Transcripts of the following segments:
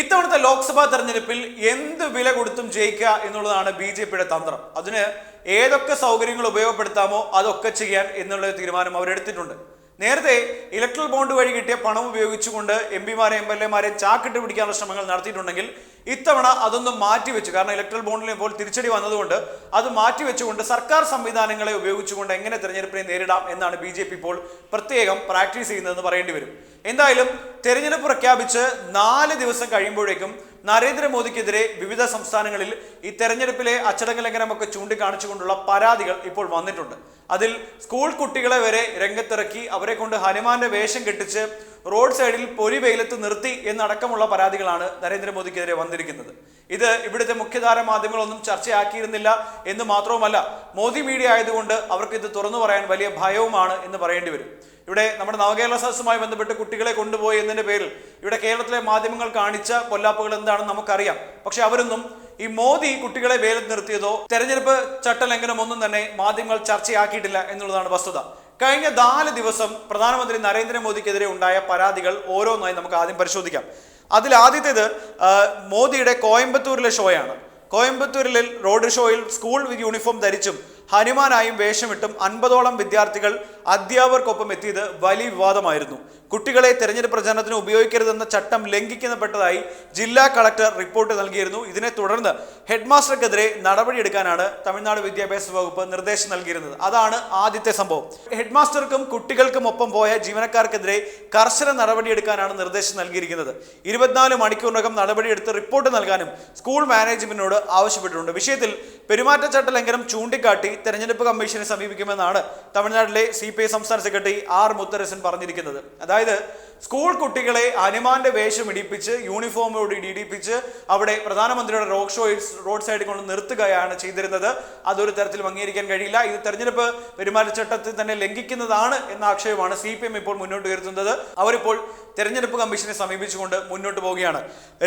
ഇത്തവണത്തെ ലോക്സഭാ തെരഞ്ഞെടുപ്പിൽ എന്ത് വില കൊടുത്തും ജയിക്കുക എന്നുള്ളതാണ് ബി ജെ പിയുടെ തന്ത്രം. അതിന് ഏതൊക്കെ സൗകര്യങ്ങൾ ഉപയോഗപ്പെടുത്താമോ അതൊക്കെ ചെയ്യാൻ എന്നുള്ള തീരുമാനം അവരെടുത്തിട്ടുണ്ട്. നേരത്തെ ഇലക്ട്രൽ ബോണ്ട് വഴി കിട്ടിയ പണം ഉപയോഗിച്ചുകൊണ്ട് എം പിമാരെ എം എൽ എമാരെ ചാക്കിട്ട് പിടിക്കാനുള്ള ശ്രമങ്ങൾ നടത്തിയിട്ടുണ്ടെങ്കിൽ ഇത്തവണ അതൊന്നും മാറ്റിവെച്ചു. കാരണം ഇലക്ട്രൽ ബോണ്ടിൽ ഇപ്പോൾ തിരിച്ചടി വന്നതുകൊണ്ട് അത് മാറ്റിവെച്ചുകൊണ്ട് സർക്കാർ സംവിധാനങ്ങളെ ഉപയോഗിച്ചുകൊണ്ട് എങ്ങനെ തെരഞ്ഞെടുപ്പിനെ നേരിടാം എന്നാണ് ബി ഇപ്പോൾ പ്രത്യേകം പ്രാക്ടീസ് ചെയ്യുന്നതെന്ന് പറയേണ്ടി വരും. എന്തായാലും തെരഞ്ഞെടുപ്പ് പ്രഖ്യാപിച്ച് നാല് ദിവസം കഴിയുമ്പോഴേക്കും നരേന്ദ്രമോദിക്കെതിരെ വിവിധ സംസ്ഥാനങ്ങളിൽ ഈ തെരഞ്ഞെടുപ്പിലെ അച്ചടക്ക ലംഘനമൊക്കെ ചൂണ്ടിക്കാണിച്ചുകൊണ്ടുള്ള പരാതികൾ ഇപ്പോൾ വന്നിട്ടുണ്ട്. അതിൽ സ്കൂൾ കുട്ടികളെ വരെ രംഗത്തിറക്കി അവരെ കൊണ്ട് ഹനുമാന്റെ വേഷം കെട്ടിച്ച് റോഡ് സൈഡിൽ പൊരി വെയിലത്ത് നിർത്തി എന്നടക്കമുള്ള പരാതികളാണ് നരേന്ദ്രമോദിക്കെതിരെ വന്നിരിക്കുന്നത്. ഇത് ഇവിടുത്തെ മുഖ്യധാര മാധ്യമങ്ങളൊന്നും ചർച്ചയാക്കിയിരുന്നില്ല എന്ന് മാത്രവുമല്ല മോദി മീഡിയ ആയതുകൊണ്ട് അവർക്ക് ഇത് തുറന്നു പറയാൻ വലിയ ഭയവുമാണ് എന്ന് പറയേണ്ടി വരും. ഇവിടെ നമ്മുടെ നവകേരള സദസ്സുമായി ബന്ധപ്പെട്ട് കുട്ടികളെ കൊണ്ടുപോയി എന്നതിന്റെ പേരിൽ ഇവിടെ കേരളത്തിലെ മാധ്യമങ്ങൾ കാണിച്ച പൊല്ലാപ്പുകൾ എന്താണെന്ന് നമുക്കറിയാം. പക്ഷെ അവരൊന്നും ഈ മോദി കുട്ടികളെ വേലത്ത് നിർത്തിയതോ തെരഞ്ഞെടുപ്പ് ചട്ടലംഘനം ഒന്നും തന്നെ മാധ്യമങ്ങൾ ചർച്ചയാക്കിയിട്ടില്ല എന്നുള്ളതാണ് വസ്തുത. കഴിഞ്ഞ നാല് ദിവസം പ്രധാനമന്ത്രി നരേന്ദ്രമോദിക്കെതിരെ ഉണ്ടായ പരാതികൾ ഓരോന്നായി നമുക്ക് ആദ്യം പരിശോധിക്കാം. അതിൽ ആദ്യത്തേത് മോദിയുടെ കോയമ്പത്തൂരിലെ ഷോയാണ്. കോയമ്പത്തൂരിലെ റോഡ് ഷോയിൽ സ്കൂൾ യൂണിഫോം ധരിച്ചും ഹനുമാനായും വേഷമിട്ടും അൻപതോളം വിദ്യാർത്ഥികൾ അധ്യാപകർക്കൊപ്പം എത്തിയത് വലിയ വിവാദമായിരുന്നു. കുട്ടികളെ തെരഞ്ഞെടുപ്പ് പ്രചാരണത്തിന് ഉപയോഗിക്കരുതെന്ന ചട്ടം ലംഘിക്കുന്നപ്പെട്ടതായി ജില്ലാ കളക്ടർ റിപ്പോർട്ട് നൽകിയിരുന്നു. ഇതിനെ തുടർന്ന് ഹെഡ്മാസ്റ്റർക്കെതിരെ നടപടിയെടുക്കാനാണ് തമിഴ്നാട് വിദ്യാഭ്യാസ വകുപ്പ് നിർദ്ദേശം നൽകിയിരുന്നത്. അതാണ് ആദ്യത്തെ സംഭവം. ഹെഡ്മാസ്റ്റർക്കും കുട്ടികൾക്കും ഒപ്പം പോയ ജീവനക്കാർക്കെതിരെ കർശന നടപടിയെടുക്കാനാണ് നിർദ്ദേശം നൽകിയിരിക്കുന്നത്. ഇരുപത്തിനാല് മണിക്കൂറിനകം നടപടിയെടുത്ത് റിപ്പോർട്ട് നൽകാനും സ്കൂൾ മാനേജ്മെന്റിനോട് ആവശ്യപ്പെട്ടിട്ടുണ്ട്. വിഷയത്തിൽ പെരുമാറ്റച്ചട്ട ലംഘനം ചൂണ്ടിക്കാട്ടി തെരഞ്ഞെടുപ്പ് കമ്മീഷനെ സമീപിക്കുമെന്നാണ് തമിഴ്നാട്ടിലെ സി പി ഐ സംസ്ഥാന സെക്രട്ടറി ആർ മുത്തരസൻ പറഞ്ഞിരിക്കുന്നത്. അതായത് സ്കൂൾ കുട്ടികളെ ഹനുമാന്റെ വേഷം ഇടിപ്പിച്ച് യൂണിഫോമോട് ഇടിപ്പിച്ച് അവിടെ പ്രധാനമന്ത്രിയുടെ റോഡ് ഷോയിൽ റോഡ് സൈഡിൽ കൊണ്ട് നിർത്തുകയാണ് ചെയ്തിരുന്നത്. അതൊരു തരത്തിൽ അംഗീകരിക്കാൻ കഴിയില്ല. ഇത് തെരഞ്ഞെടുപ്പ് പെരുമാറ്റച്ചട്ടത്തിൽ തന്നെ ലംഘിക്കുന്നതാണ് എന്ന ആക്ഷേപമാണ് സി പി എം ഇപ്പോൾ മുന്നോട്ട് ഉയർത്തുന്നത്. അവരിപ്പോൾ തെരഞ്ഞെടുപ്പ് കമ്മീഷനെ സമീപിച്ചുകൊണ്ട് മുന്നോട്ട് പോവുകയാണ്.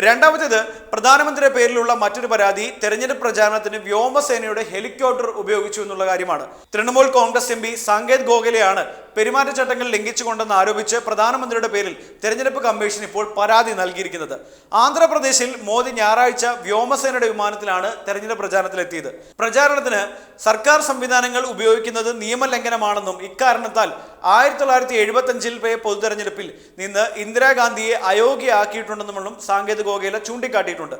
രണ്ടാമത്തേത് പ്രധാനമന്ത്രിയുടെ പേരിലുള്ള മറ്റൊരു പരാതി തെരഞ്ഞെടുപ്പ് പ്രചാരണത്തിന് വ്യോമസേനയുടെ ഹെലികോപ്റ്റർ ഉപയോഗിച്ചു എന്നുള്ള കാര്യമാണ്. തൃണമൂൽ കോൺഗ്രസ് എം പി സാങ്കേത് ഗോഖലെയാണ് പെരുമാറ്റച്ചട്ടങ്ങൾ ലംഘിച്ചുകൊണ്ടെന്ന് ആരോപിച്ച് പ്രധാനമന്ത്രിയുടെ പേരിൽ തെരഞ്ഞെടുപ്പ് കമ്മീഷൻ ഇപ്പോൾ പരാതി നൽകിയിരിക്കുന്നത്. ആന്ധ്രാപ്രദേശിൽ മോദി ഞായറാഴ്ച വ്യോമസേനയുടെ വിമാനത്തിലാണ് തെരഞ്ഞെടുപ്പ് പ്രചാരണത്തിലെത്തിയത്. പ്രചാരണത്തിന് സർക്കാർ സംവിധാനങ്ങൾ ഉപയോഗിക്കുന്നത് നിയമലംഘനമാണെന്നും ഇക്കാരണത്താൽ ആയിരത്തി തൊള്ളായിരത്തി എഴുപത്തി അഞ്ചിൽ പൊതു തെരഞ്ഞെടുപ്പിൽ നിന്ന് ഇന്ദിരാഗാന്ധിയെ അയോഗ്യയാക്കിയിട്ടുണ്ടെന്നും സാങ്കേതിക ഗോഖല ചൂണ്ടിക്കാട്ടിയിട്ടുണ്ട്.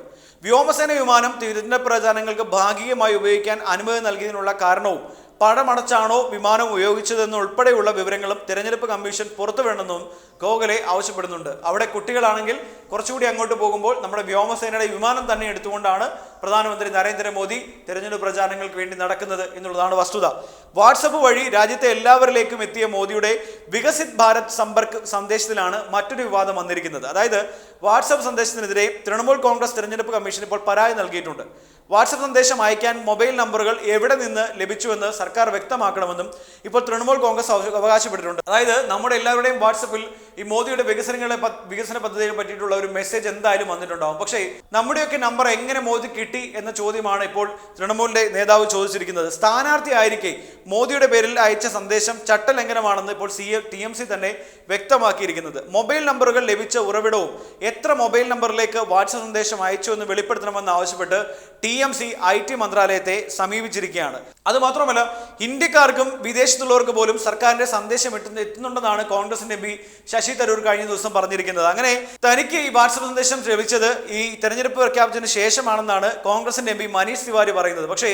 വ്യോമസേന വിമാനം തിരഞ്ഞെടുപ്പ് പ്രചാരണങ്ങൾക്ക് ഭാഗികമായി ഉപയോഗിക്കാൻ അനുമതി നൽകിയതിനുള്ള കാരണവും പണമടച്ചാണോ വിമാനം ഉപയോഗിച്ചതെന്നുൾപ്പെടെയുള്ള വിവരങ്ങളും തെരഞ്ഞെടുപ്പ് കമ്മീഷൻ പുറത്തുവിടണമെന്നും ഗോഖലെ ആവശ്യപ്പെടുന്നുണ്ട്. അവിടെ കുട്ടികളാണെങ്കിൽ കുറച്ചുകൂടി അങ്ങോട്ട് പോകുമ്പോൾ നമ്മുടെ വ്യോമസേനയുടെ വിമാനം തന്നെ എടുത്തുകൊണ്ടാണ് പ്രധാനമന്ത്രി നരേന്ദ്രമോദി തെരഞ്ഞെടുപ്പ് പ്രചാരണങ്ങൾക്ക് വേണ്ടി നടക്കുന്നത് എന്നുള്ളതാണ് വസ്തുത. വാട്സപ്പ് വഴി രാജ്യത്തെ എല്ലാവരിലേക്കും എത്തിയ മോദിയുടെ വികസിത് ഭാരത് സമ്പർക്ക് സന്ദേശത്തിലാണ് മറ്റൊരു വിവാദം വന്നിരിക്കുന്നത്. അതായത് വാട്സപ്പ് സന്ദേശത്തിനെതിരെ തൃണമൂൽ കോൺഗ്രസ് തെരഞ്ഞെടുപ്പ് കമ്മീഷൻ ഇപ്പോൾ പരാതി നൽകിയിട്ടുണ്ട്. വാട്സപ്പ് സന്ദേശം അയക്കാൻ മൊബൈൽ നമ്പറുകൾ എവിടെ നിന്ന് ലഭിച്ചുവെന്ന് സർക്കാർ വ്യക്തമാക്കണമെന്നും ഇപ്പോൾ തൃണമൂൽ കോൺഗ്രസ് അവ- അവകാശപ്പെട്ടിട്ടുണ്ട്. അതായത് നമ്മുടെ എല്ലാവരുടെയും വാട്സപ്പിൽ ഈ മോദിയുടെ വികസനങ്ങളെ വികസന പദ്ധതിയെ പറ്റിയിട്ടുള്ള ഒരു മെസ്സേജ് എന്തായാലും വന്നിട്ടുണ്ടാവും. പക്ഷേ നമ്മുടെയൊക്കെ നമ്പർ എങ്ങനെ മോദി കിട്ടി എന്ന ചോദ്യമാണ് ഇപ്പോൾ തൃണമൂലിന്റെ നേതാവ് ചോദിച്ചിരിക്കുന്നത്. സ്ഥാനാർത്ഥി ആയിരിക്കെ മോദിയുടെ പേരിൽ അയച്ച സന്ദേശം ചട്ടലംഘനമാണെന്ന് ഇപ്പോൾ സി ടി എം സി തന്നെ വ്യക്തമാക്കിയിരിക്കുന്നത്. മൊബൈൽ നമ്പറുകൾ ലഭിച്ച ഉറവിടവും എത്ര മൊബൈൽ നമ്പറിലേക്ക് വാട്സപ്പ് സന്ദേശം അയച്ചു എന്ന് വെളിപ്പെടുത്തണമെന്ന് ആവശ്യപ്പെട്ട് T M C I T മന്ത്രാലയത്തെ സമീപിച്ചിരിക്കുകയാണ്. അത് മാത്രമല്ല ഇന്ത്യക്കാർക്കും വിദേശത്തുള്ളവർക്ക് പോലും സർക്കാരിന്റെ സന്ദേശം എത്തുന്ന എത്തുന്നുണ്ടെന്നാണ് കോൺഗ്രസിന്റെ പി ശശി തരൂർ കഴിഞ്ഞ ദിവസം പറഞ്ഞിരിക്കുന്നത്. അങ്ങനെ തനിക്ക് ഈ വാട്സപ്പ് സന്ദേശം ലഭിച്ചത് ഈ തെരഞ്ഞെടുപ്പ് പ്രഖ്യാപിച്ചതിന് ശേഷമാണെന്നാണ് കോൺഗ്രസിന്റെ എം പി മനീഷ് തിവാരി പറയുന്നത്. പക്ഷേ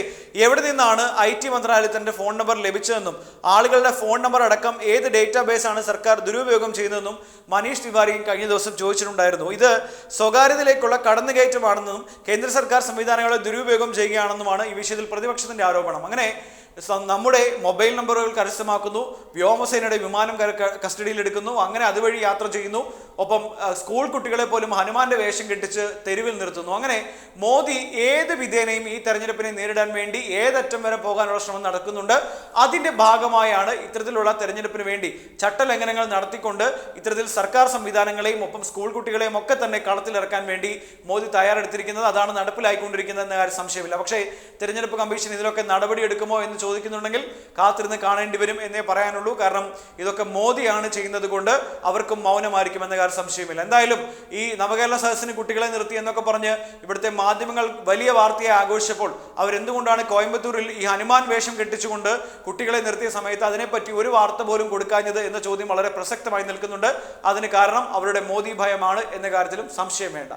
എവിടെ നിന്നാണ് ഐ ടി മന്ത്രാലയത്തിന്റെ ഫോൺ നമ്പർ ലഭിച്ചതെന്നും ആളുകളുടെ ഫോൺ നമ്പർ അടക്കം ഏത് ഡേറ്റാബേസ് ആണ് സർക്കാർ ദുരുപയോഗം ചെയ്യുന്നതെന്നും മനീഷ് തിവാരി കഴിഞ്ഞ ദിവസം ചോദിച്ചിട്ടുണ്ടായിരുന്നു. ഇത് സ്വകാര്യതയിലേക്കുള്ള കടന്നുകയറ്റമാണെന്നും കേന്ദ്ര സർക്കാർ സംവിധാനങ്ങളെ ദുരുപയോഗം ചെയ്യുകയാണെന്നുമാണ് ഈ വിഷയത്തിൽ പ്രതിപക്ഷത്തിന്റെ ആരോപണം. അങ്ങനെ സ- നമ്മുടെ മൊബൈൽ നമ്പറുകൾ കരസ്ഥമാക്കുന്നു വ്യോമസേനയുടെ വിമാനം കസ്റ്റഡിയിലെടുക്കുന്നു അങ്ങനെ അതുവഴി യാത്ര ചെയ്യുന്നു. ഒപ്പം സ്കൂൾ കുട്ടികളെ പോലും ഹനുമാന്റെ വേഷം കെട്ടിച്ച് തെരുവിൽ നിർത്തുന്നു. അങ്ങനെ മോദി ഏത് വിധേനയും ഈ തെരഞ്ഞെടുപ്പിനെ നേരിടാൻ വേണ്ടി ഏതറ്റം വരെ പോകാനുള്ള ശ്രമം നടക്കുന്നുണ്ട്. അതിന്റെ ഭാഗമായാണ് ഇത്തരത്തിലുള്ള തെരഞ്ഞെടുപ്പിന് വേണ്ടി ചട്ടലംഘനങ്ങൾ നടത്തിക്കൊണ്ട് ഇത്തരത്തിൽ സർക്കാർ സംവിധാനങ്ങളെയും ഒപ്പം സ്കൂൾ കുട്ടികളെയും ഒക്കെ തന്നെ കളത്തിലിറക്കാൻ വേണ്ടി മോദി തയ്യാറെടുത്തിരിക്കുന്നത്. അതാണ് നടപ്പിലായിക്കൊണ്ടിരിക്കുന്നത് എന്ന കാര്യം സംശയമില്ല. പക്ഷേ തെരഞ്ഞെടുപ്പ് കമ്മീഷൻ ഇതിലൊക്കെ നടപടിയെടുക്കുമോ എന്ന് ചോദിക്കുന്നുണ്ടെങ്കിൽ കാത്തിരുന്ന് കാണേണ്ടി വരും എന്നേ പറയാനുള്ളൂ. കാരണം ഇതൊക്കെ മോദിയാണ് ചെയ്യുന്നത് കൊണ്ട് അവർക്കും മൗനമായിരിക്കും എന്ന കാര്യം സംശയമില്ല എന്തായാലും ഈ നവകേരള സദസ്സിന് കുട്ടികളെ നിർത്തി എന്നൊക്കെ പറഞ്ഞ് ഇവിടുത്തെ മാധ്യമങ്ങൾ വലിയ വാർത്തയെ ആഘോഷിച്ചപ്പോൾ അവരെന്തുകൊണ്ടാണ് കോയമ്പത്തൂരിൽ ഈ ഹനുമാൻ വേഷം കെട്ടിച്ചുകൊണ്ട് കുട്ടികളെ നിർത്തിയ സമയത്ത് അതിനെപ്പറ്റി ഒരു വാർത്ത പോലും കൊടുക്കാഞ്ഞത് എന്ന ചോദ്യം വളരെ പ്രസക്തമായി നിൽക്കുന്നുണ്ട്. അതിന് കാരണം അവരുടെ മോദി ഭയമാണ് എന്ന കാര്യത്തിലും സംശയം വേണ്ട.